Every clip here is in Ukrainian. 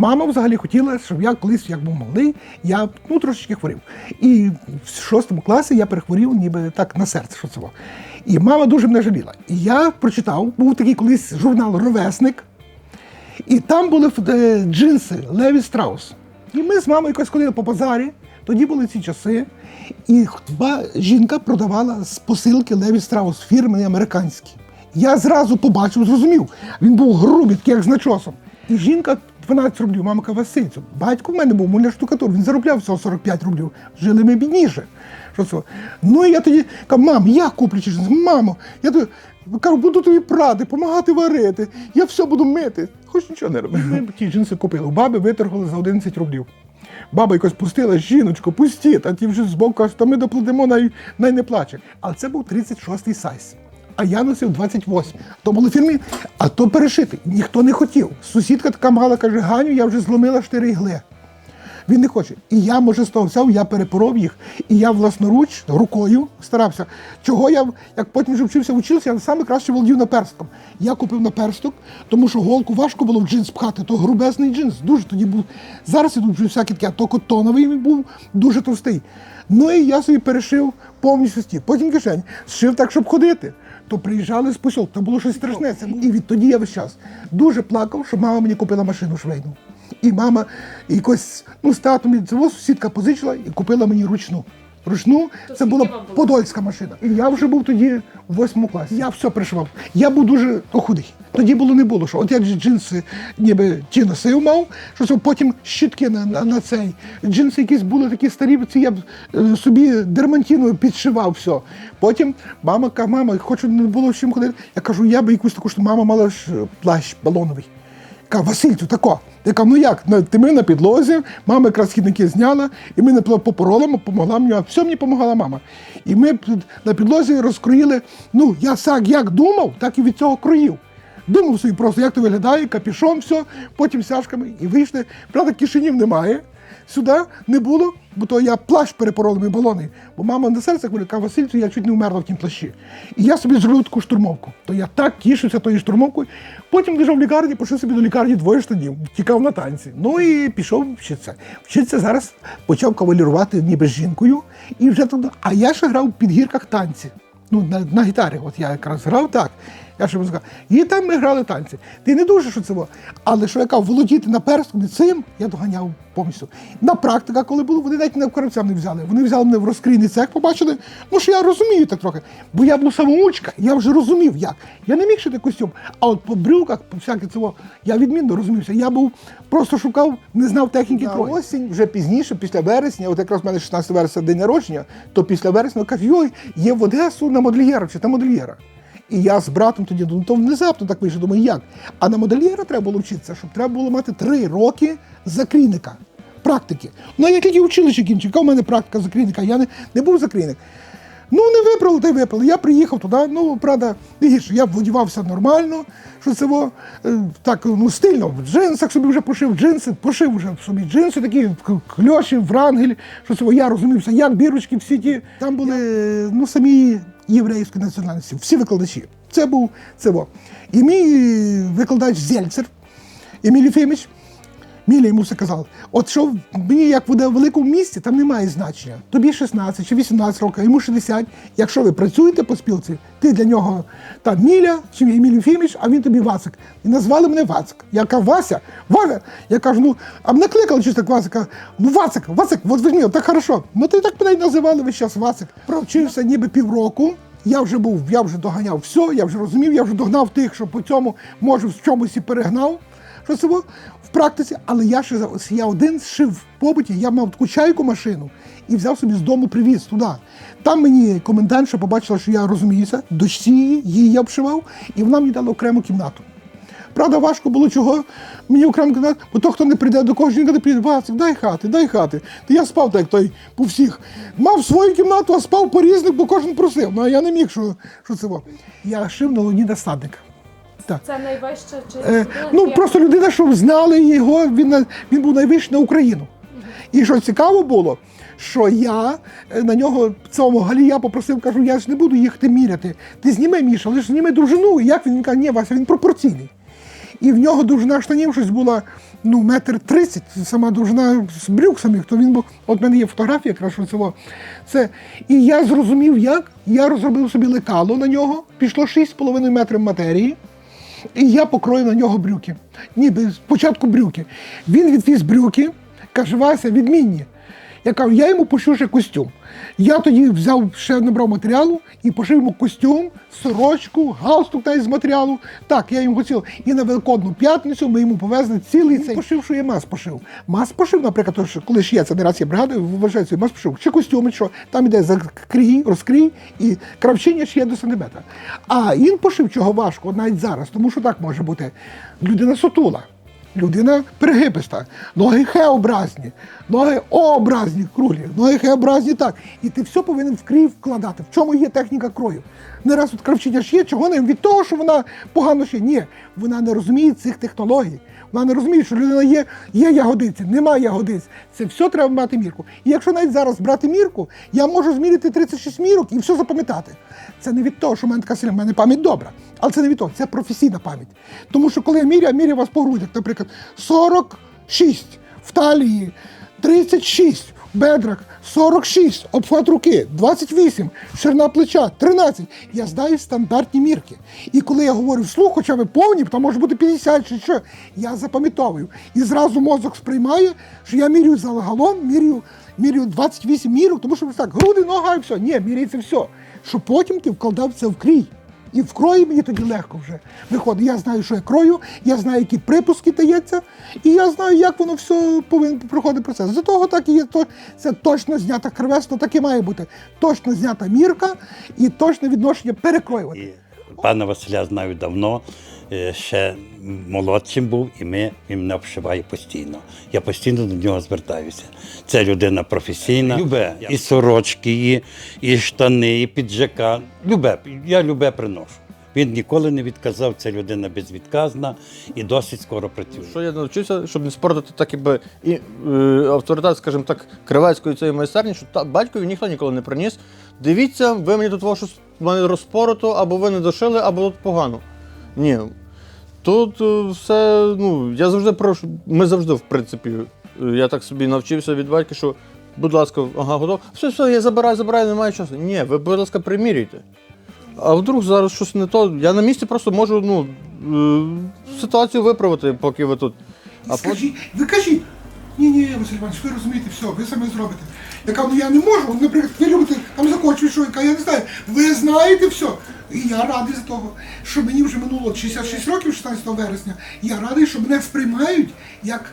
Мама взагалі хотіла, щоб я колись, як був малий, я ну, трошечки хворів. І в шостому класі я перехворів ніби так на серце, що це. було. І мама дуже мене жаліла. І я прочитав, був такий колись журнал Ровесник, і там були е, джинси Леві Страус. І ми з мамою якось ходили по базарі, тоді були ці часи. І жінка продавала з посилки Леві Страус, фірмені американські. Я зразу побачив, зрозумів. Він був грубий, такий, як з начосом. І жінка 12 рублів, мама каже, Васильцю, батько в мене був муляр штукатур, він заробляв всього 45 рублів. Жили ми бідніше. Що? Ну і я тоді кажу, мам, я куплю чи мамо, я тобі, кажу, буду тобі прати, допомагати варити, я все буду мити. Хоч нічого не робити. Ми ті джинси купили. У баби виторгували за 11 рублів. Баба якось пустила, жіночко, пустіть, а ті вже збоку кажуть, та ми доплатимо, най, най не плаче. Але це був 36-й сайз. А я носив 28. То були фірмі, а то перешити. Ніхто не хотів. Сусідка така мала каже, Ганю, я вже зломила 4 ігли. Він не хоче. І я, може, з того взяв, я перепоров їх, і я власноруч рукою старався. Чого я, як потім вже вчився, вчився, я саме краще володів наперстком. Я купив наперсток, тому що голку важко було в джинс пхати, то грубезний джинс. Дуже тоді був. Зараз ідуть вже всякі такі, а то котоновий був дуже товстий. Ну і я собі перешив повністю сті. Потім кишень, зшив так, щоб ходити. То приїжджали з посілку, то було щось страшне. І відтоді я весь час дуже плакав, що мама мені купила машину швейну. І мама якось, ну, з татом, цього сусідка позичила і купила мені ручну. Ручну То це була було? подольська машина. І я вже був тоді в восьмому класі. Я все пришивав. Я був дуже худий. Тоді було не було, що от як джинси ніби ті носив мав, що це потім щітки на, на, на цей. Джинси якісь були такі старі, ці я б е, собі дермантиною підшивав все. Потім мама каже, мама, хочу не було з чим ходити. Я кажу, я би якусь таку, що мама мала ж е, плащ балоновий. Каже, Васильцю, тако. Я кажу, ну як? Ти ми на підлозі, мама якраз східники зняла, і ми не попороли, допомогла мені, а все мені допомагала мама. І ми на підлозі розкроїли, ну, я сак як думав, так і від цього кроїв. Думав собі просто, як то виглядає, капішон, все, потім сяшками і вийшли. Правда, кишенів немає. Сюди не було, бо то я плащ перепороли балони. Бо мама на серце каже, Васильцю, я чуть не вмерла в тім плащі. І я собі зробив таку штурмовку. То я так тішився тою штурмовкою. Потім лежав в лікарні, пішов собі до лікарні двоє штанів, тікав на танці. Ну і пішов вчитися. Вчитися зараз почав кавалірувати ніби з жінкою. І вже туди. А я ще грав в підгірках танці. Ну, на, на гітарі, от я якраз грав так. Я ще музика. І там ми грали танці. Ти не дуже що це було. Але що яка володіти наперстком не цим, я доганяв повністю. На практика, коли було, вони навіть не в коробцям не взяли. Вони взяли мене в розкрійний цех, побачили. Ну що я розумію так трохи. Бо я був самоучка, я вже розумів, як. Я не міг шити костюм. А от по брюках, по всяке цього, я відмінно розумівся. Я був просто шукав, не знав техніки На крою. осінь, вже пізніше, після вересня, от якраз в мене 16 вересня день народження, то після вересня кажуть, йой, є в Одесу на модельєра чи та модельєра. І я з братом тоді ну, то внезапно так вийшло, думаю, як? А на модельєра треба було вчитися, щоб треба було мати три роки закрійника, практики. Ну, я тільки училище кінчив, яка у мене практика закрійника, я не, не був закрійник. Ну, не виправили, та й виправили. Я приїхав туди, ну, правда, не гірше, я вдівався нормально, що це во, е, так, ну, стильно, в джинсах собі вже пошив джинси, пошив вже собі джинси такі, в кльоші, врангель, що це во, я розумівся, як бірочки всі ті. Там були, ну, самі єврейської національності, всі викладачі. Це був це во. І мій викладач Зельцер, Емілій Єфімович, Міля йому все казав, от що мені як буде в великому місті, там немає значення. Тобі 16 чи 18 років, йому 60. Якщо ви працюєте по спілці, ти для нього там Міля чи Емілій Єфімович, а він тобі Вацик. І назвали мене Вацик. Я кажу, Вася, Валя. Я кажу, ну, а мене кликали чисто Вацика. Ну, Вацик, Вацик, от візьми, так хорошо. Ну ти так мене й називали весь час Вацик. Провчився ніби півроку. Я вже був, я вже доганяв все, я вже розумів, я вже догнав тих, що по цьому може в чомусь і перегнав. Що це було в практиці, але я ще я один шив в побуті, я мав таку чайку машину і взяв собі з дому привіз туди. Там мені комендантша побачила, що я розуміюся, дочці її, я обшивав, і вона мені дала окрему кімнату. Правда, важко було чого мені окремо кімнату, бо то, хто не прийде до кого жінка, не прийде, Васик, дай хати, дай хати. Та я спав так, той по всіх. Мав свою кімнату, а спав по різних, бо кожен просив. Ну а я не міг, що, що це було. Я шив на Леоніда Стадника. Так. Це найвища чи Е, ну просто людина, щоб знали його, він, він був найвищий на Україну. І що цікаво було, що я е, на нього цьому Галія попросив, кажу, я ж не буду їхати міряти. Ти зніми Міша, лише зніми дружину. І як він? Він каже, ні, Вася, він пропорційний. і в нього довжина штанів щось була ну, метр тридцять, сама довжина з брюк самих, то він був. От в мене є фотографія, якраз цього. Це. І я зрозумів, як. Я розробив собі лекало на нього, пішло 6,5 метрів матерії. І я покрою на нього брюки. Ніби спочатку брюки. Він відвіз брюки, каже, Вася, відмінні. Я кажу, я йому пошив ще костюм. Я тоді взяв ще набрав матеріалу і пошив йому костюм, сорочку, галстук та з матеріалу. Так, я йому хотів. І на Великодну п'ятницю ми йому повезли цілий цей пошив, що я мас пошив. Мас пошив, наприклад, то, що коли ж є, це не раз є бригада, вважаю, що мас пошив. Чи костюми, що там іде закрій, розкрій і кравчиня ще є до сантиметра. А він пошив чого важко, навіть зараз, тому що так може бути. Людина сутула. Людина пригибиста, ноги Х-образні, ноги О-образні, круглі, ноги Х-образні так. І ти все повинен в крій вкладати. В чому є техніка крою? Не раз от кравчиня є, чого не від того, що вона погано ще. Ні, вона не розуміє цих технологій. Вона не розуміє, що людина є, є ягодиці, немає ягодиць. Це все треба мати мірку. І якщо навіть зараз брати мірку, я можу зміряти 36 мірок і все запам'ятати. Це не від того, що в мене така сильна, в мене пам'ять добра. Але це не від того, це професійна пам'ять. Тому що коли я міряю, я міряю вас по грудях, наприклад, 46 в талії, 36 в бедрах, 46 обхват руки, 28 ширина плеча, 13. Я знаю стандартні мірки. І коли я говорю вслух, хоча ви повні, то може бути 50 чи що, я запам'ятовую. І зразу мозок сприймає, що я міряю загалом, міряю, міряю 28 мірок, тому що так, груди, нога і все. Ні, міряється все. Що потім ти вкладав це в крій. І в крої мені тоді легко вже виходить. Я знаю, що я крою, я знаю, які припуски дається, і я знаю, як воно все повинен проходити процес. За того так і є то це точно знята кривесно, так і має бути. Точно знята мірка і точне відношення перекроювати. Пана Василя знаю давно, е, ще молодшим був, і ми, він мене обшиває постійно. Я постійно до нього звертаюся. Це людина професійна. Любе і сорочки, і, і штани, і піджака. Любе, я любе приношу. Він ніколи не відказав, це людина безвідказна і досить скоро працює. Що я навчився, щоб не спортити так, якби і е, авторитет, скажімо так, кривецької цієї майстерні, що та, батькові ніхто ніколи не приніс. Дивіться, ви мені тут щось в мене розпорото, або ви не дошили, або тут погано. Ні. Тут е, все, ну, я завжди прошу, ми завжди, в принципі, е, я так собі навчився від батька, що, будь ласка, ага, готов. Все, все, я забираю, забираю, немає часу. Ні, ви, будь ласка, примірюйте. А вдруг зараз щось не то. Я на місці просто можу ну, е, ситуацію виправити, поки ви тут. А Скажіть, ви кажіть, ні, ні, Василь Іванович, ви розумієте все, ви саме зробите. Я кажу, ну я не можу, наприклад, ви любите там закочують, що я не знаю. Ви знаєте все. І я радий за того, що мені вже минуло 66 років, 16 вересня. Я радий, що мене сприймають як.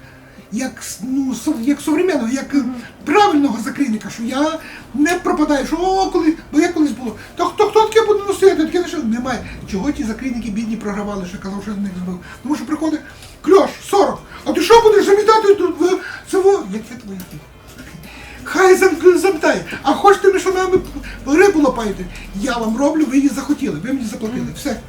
Як ну як современного, як правильного закрійника, що я не пропадаю, що о, коли, бо як колись було, то хто хто таке буде носити, таке не що немає. Чого ті закрійники бідні програвали, що казав, що я з них збив. Тому що приходить кльош, 40, а ти що будеш замітати тут цього? як діло? Хай зам- А хочете що нами рибу лопаєте? Я вам роблю, ви її захотіли, ви мені заплатили. Все.